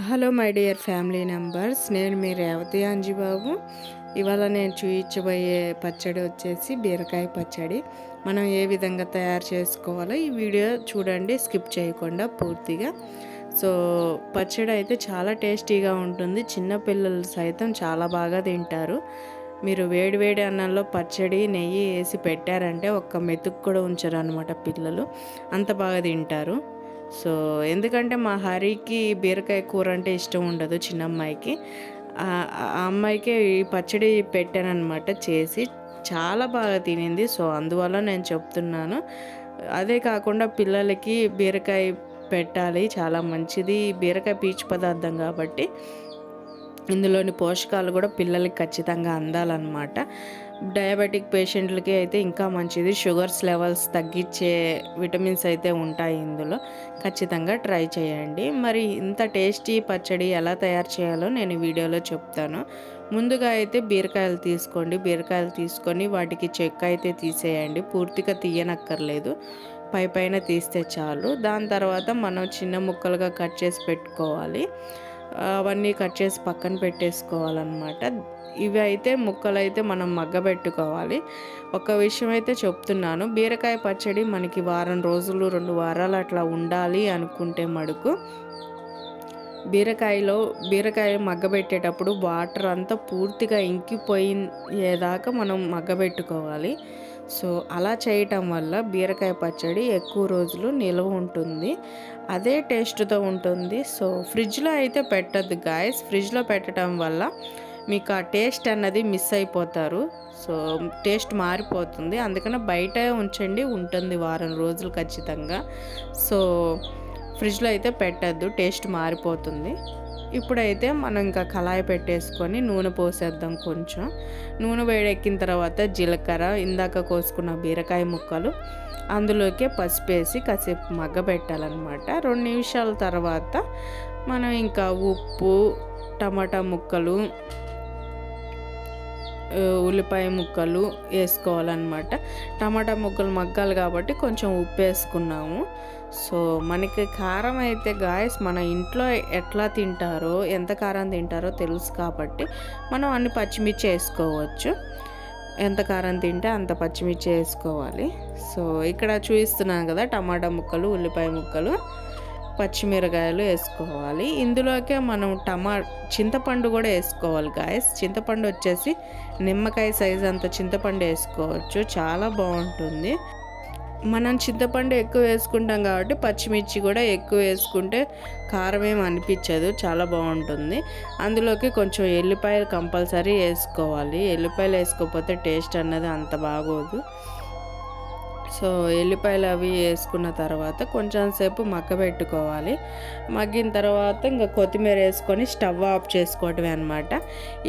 Hello my dear family members నేను మీ రేవతి అంజీబాబు. ఇవాళ నేను చూపించబోయే పచ్చడి వచ్చేసి బీరకాయ పచ్చడి. మనం ఏ విధంగా తయారు చేసుకోవాలో ఈ వీడియో చూడండి స్కిప్ చేయకుండా పూర్తిగా. సో పచ్చడి అయితే చాలా టేస్టీగా ఉంటుంది. చిన్నపిల్లలు సైతం చాలా బాగా తింటారు. మీరు వేడి వేడి అన్నంలో పచ్చడి నెయ్యి వేసి పెట్టారంటే ఒక్క మెతుకు కూడా ఉంచరు అనమాట పిల్లలు. అంత బాగా తింటారు. సో ఎందుకంటే మా హరికి బీరకాయ కూర అంటే ఇష్టం ఉండదు చిన్న అమ్మాయికి ఆ అమ్మాయికి ఈ పచ్చడి పెట్టానమాట చేసి చాలా బాగా తినింది. సో అందువల్ల నేను చెప్తున్నాను. అదే కాకుండా పిల్లలకి బీరకాయ పెట్టాలి. చాలా మంచిది. బీరకాయ పీచు పదార్థం కాబట్టి ఇందులోని పోషకాలు కూడా పిల్లలకి ఖచ్చితంగా అందాలన్నమాట. డయాబెటిక్ పేషెంట్లకి అయితే ఇంకా మంచిది. షుగర్స్ లెవెల్స్ తగ్గించే విటమిన్స్ అయితే ఉంటాయి ఇందులో. ఖచ్చితంగా ట్రై చేయండి. మరి ఇంత టేస్టీ పచ్చడి ఎలా తయారు చేయాలో నేను వీడియోలో చెప్తాను. ముందుగా అయితే బీరకాయలు తీసుకోండి. బీరకాయలు తీసుకొని వాటికి చెక్క అయితే తీసేయండి. పూర్తిగా తీయనక్కర్లేదు. పై పైన తీస్తే చాలు. దాని తర్వాత మనం చిన్న ముక్కలుగా కట్ చేసి పెట్టుకోవాలి. అవన్నీ కట్ చేసి పక్కన పెట్టేసుకోవాలన్నమాట. ఇవి అయితే ముక్కలు అయితే మనం మగ్గబెట్టుకోవాలి ఒక విషయం అయితే చెప్తున్నాను. బీరకాయ పచ్చడి మనకి వారం రోజులు రెండు వారాలు అట్లా ఉండాలి అనుకుంటే మడుకు. బీరకాయలో బీరకాయ మగ్గబెట్టేటప్పుడు వాటర్ అంతా పూర్తిగా ఇంకిపోయేదాకా మనం మగ్గబెట్టుకోవాలి సో అలా చేయటం వల్ల బీరకాయ పచ్చడి ఎక్కువ రోజులు నిల్వ ఉంటుంది. అదే టేస్ట్తో ఉంటుంది. సో ఫ్రిడ్జ్లో అయితే పెట్టద్దు గాయస్. ఫ్రిడ్జ్లో పెట్టడం వల్ల మీకు ఆ టేస్ట్ అన్నది మిస్ అయిపోతారు. సో టేస్ట్ మారిపోతుంది. అందుకని బయట ఉంచండి. ఉంటుంది వారం రోజులు ఖచ్చితంగా. సో ఫ్రిడ్జ్లో అయితే పెట్టద్దు. టేస్ట్ మారిపోతుంది. ఇప్పుడైతే మనం ఇంకా కళాయి పెట్టేసుకొని నూనె పోసేద్దాం కొంచెం. నూనె వేడెక్కిన తర్వాత జీలకర్ర ఇందాక కోసుకున్న బీరకాయ ముక్కలు అందులోకే పసుపు వేసి కాసేపు మగ్గ పెట్టాలన్నమాట రెండు నిమిషాల తర్వాత మనం ఇంకా ఉప్పు టమాటా ముక్కలు ఉల్లిపాయ ముక్కలు వేసుకోవాలన్నమాట. టమాటా ముక్కలు మగ్గాలి కాబట్టి కొంచెం ఉప్పు వేసుకున్నాము. సో మనకి కారం అయితే గాయస్ మన ఇంట్లో ఎట్లా తింటారో ఎంత కారం తింటారో తెలుసు కాబట్టి మనం అన్ని పచ్చిమిర్చి వేసుకోవచ్చు. ఎంత కారం తింటే అంత పచ్చిమిర్చి వేసుకోవాలి. సో ఇక్కడ చూపిస్తున్నాను కదా టమాటా ముక్కలు ఉల్లిపాయ ముక్కలు. పచ్చిమిరకాయలు వేసుకోవాలి. ఇందులోకే మనం టమా చింతపండు కూడా వేసుకోవాలి గాయస్ చింతపండు వచ్చేసి నిమ్మకాయ సైజ్ అంత చింతపండు వేసుకోవచ్చు. చాలా బాగుంటుంది. మనం చింతపండు ఎక్కువ వేసుకుంటాం కాబట్టి పచ్చిమిర్చి కూడా ఎక్కువ వేసుకుంటే కారం ఏమి అనిపించదు. చాలా బాగుంటుంది. అందులోకి కొంచెం ఎల్లిపాయలు కంపల్సరీ వేసుకోవాలి. ఎల్లిపాయలు వేసుకోకపోతే టేస్ట్ అన్నది అంత బాగోదు. సో ఎల్లిపాయలు అవి వేసుకున్న తర్వాత కొంచెం సేపు మగ్గ పెట్టుకోవాలి మగ్గిన తర్వాత ఇంకా కొత్తిమీర వేసుకొని స్టవ్ ఆఫ్ చేసుకోవటమే అనమాట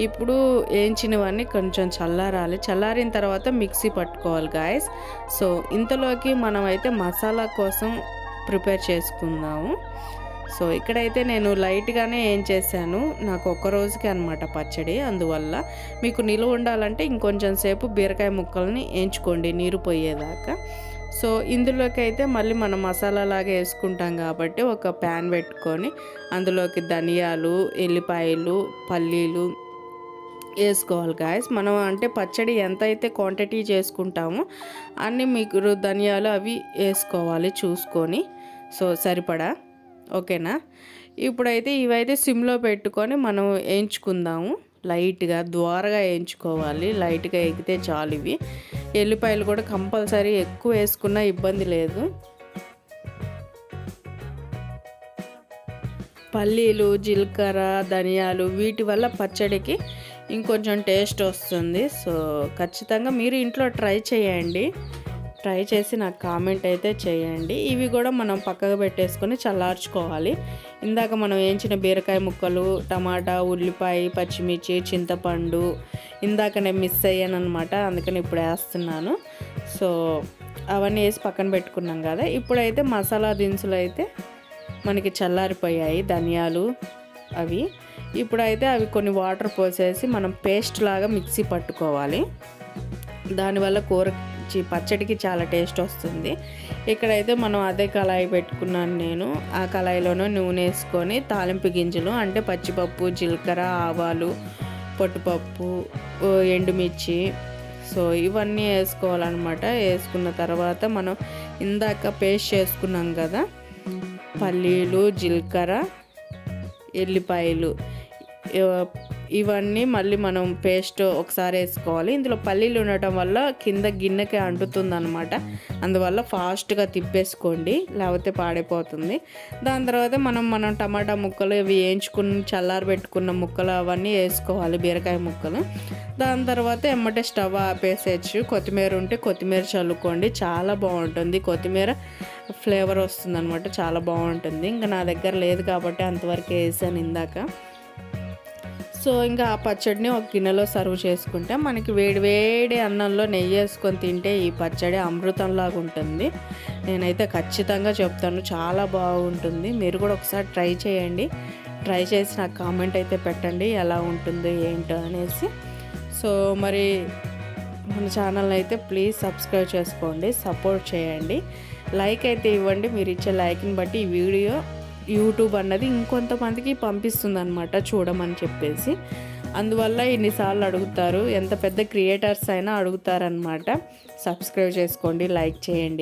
ఇప్పుడు వేయించినవన్నీ కొంచెం చల్లారాలి. చల్లారిన తర్వాత మిక్సీ పట్టుకోవాలి గాయస్. సో ఇంతలోకి మనమైతే మసాలా కోసం ప్రిపేర్ చేసుకుందాము. సో ఇక్కడైతే నేను లైట్గానే ఏం చేశాను నాకు ఒక్క రోజుకి అనమాట పచ్చడి. అందువల్ల మీకు నిలువ ఉండాలంటే ఇంకొంచెం సేపు బీరకాయ ముక్కల్ని వేయించుకోండి నీరు పోయేదాకా. సో ఇందులోకి అయితే మళ్ళీ మనం మసాలా లాగా వేసుకుంటాం కాబట్టి ఒక ప్యాన్ పెట్టుకొని అందులోకి ధనియాలు ఎల్లిపాయలు పల్లీలు వేసుకోవాలి గాయస్. మనం అంటే పచ్చడి ఎంత అయితే క్వాంటిటీ చేసుకుంటామో అన్నీ మీకు ధనియాలు అవి వేసుకోవాలి చూసుకొని. సో సరిపడా? ఓకేనా? ఇప్పుడైతే ఇవైతే సిమ్లో పెట్టుకొని మనం వేయించుకుందాము లైట్గా ద్వారగా వేయించుకోవాలి లైట్గా ఎగితే చాలు ఇవి. ఎల్లిపాయలు కూడా కంపల్సరీ ఎక్కువ వేసుకున్నా ఇబ్బంది లేదు. పల్లీలు జీలకర్ర ధనియాలు వీటి వల్ల పచ్చడికి ఇంకొంచెం టేస్ట్ వస్తుంది. సో ఖచ్చితంగా మీరు ఇంట్లో ట్రై చేయండి. ట్రై చేసి నాకు కామెంట్ అయితే చేయండి. ఇవి కూడా మనం పక్కకు పెట్టేసుకొని చల్లార్చుకోవాలి. ఇందాక మనం వేయించిన బీరకాయ ముక్కలు టమాటా ఉల్లిపాయ పచ్చిమిర్చి చింతపండు ఇందాక నేను మిస్ అయ్యాను అనమాట అందుకని ఇప్పుడు వేస్తున్నాను. సో అవన్నీ వేసి పక్కన పెట్టుకున్నాం కదా. ఇప్పుడైతే మసాలా దినుసులు అయితే మనకి చల్లారిపోయాయి ధనియాలు అవి. ఇప్పుడైతే అవి కొన్ని వాటర్ పోసేసి మనం పేస్ట్ లాగా మిక్సీ పట్టుకోవాలి. దానివల్ల కూర పచ్చడికి చాలా టేస్ట్ వస్తుంది. ఇక్కడైతే మనం అదే కళాయి పెట్టుకున్నాను నేను. ఆ కళాయిలోనే నూనె వేసుకొని తాలింపు గింజలు అంటే పచ్చిపప్పు జీలకర్ర ఆవాలు పొట్టుపప్పు ఎండుమిర్చి. సో ఇవన్నీ వేసుకోవాలన్నమాట. వేసుకున్న తర్వాత మనం ఇందాక పేస్ట్ చేసుకున్నాం కదా పల్లీలు జీలకర్ర ఎల్లిపాయలు ఇవన్నీ మళ్ళీ మనం పేస్ట్ ఒకసారి వేసుకోవాలి. ఇందులో పల్లీలు ఉండటం వల్ల కింద గిన్నెకి అంటుతుంది అనమాట అందువల్ల ఫాస్ట్గా తిప్పేసుకోండి లేకపోతే పాడైపోతుంది. దాని తర్వాత మనం మనం టమాటా ముక్కలు ఇవి వేయించుకుని చల్లారి పెట్టుకున్న ముక్కలు అవన్నీ వేసుకోవాలి బీరకాయ ముక్కలు. దాని తర్వాత ఎమ్మటే స్టవ్ ఆపేసేయచ్చు. కొత్తిమీర ఉంటే కొత్తిమీర చల్లుకోండి. చాలా బాగుంటుంది. కొత్తిమీర ఫ్లేవర్ వస్తుంది అనమాట చాలా బాగుంటుంది. ఇంకా నా దగ్గర లేదు కాబట్టి అంతవరకు వేసాను ఇందాక. సో ఇంకా ఆ పచ్చడిని ఒక గిన్నెలో సర్వ్ చేసుకుంటే మనకి వేడి వేడి అన్నంలో నెయ్యి వేసుకొని తింటే ఈ పచ్చడి అమృతంలాగా ఉంటుంది. నేనైతే ఖచ్చితంగా చెప్తాను చాలా బాగుంటుంది. మీరు కూడా ఒకసారి ట్రై చేయండి. ట్రై చేసి నాకు కామెంట్ అయితే పెట్టండి ఎలా ఉంటుంది ఏంటో అనేసి. సో మరి మన ఛానల్ అయితే ప్లీజ్ సబ్స్క్రైబ్ చేసుకోండి సపోర్ట్ చేయండి. లైక్ అయితే ఇవ్వండి మీరు ఇచ్చే లైక్ని బట్టి ఈ వీడియో యూట్యూబ్ అన్నది ఇంకొంతమందికి పంపిస్తుంది అనమాట చూడమని చెప్పేసి. అందువల్ల ఇన్నిసార్లు అడుగుతారు ఎంత పెద్ద క్రియేటర్స్ అయినా అడుగుతారనమాట సబ్స్క్రైబ్ చేసుకోండి లైక్ చేయండి.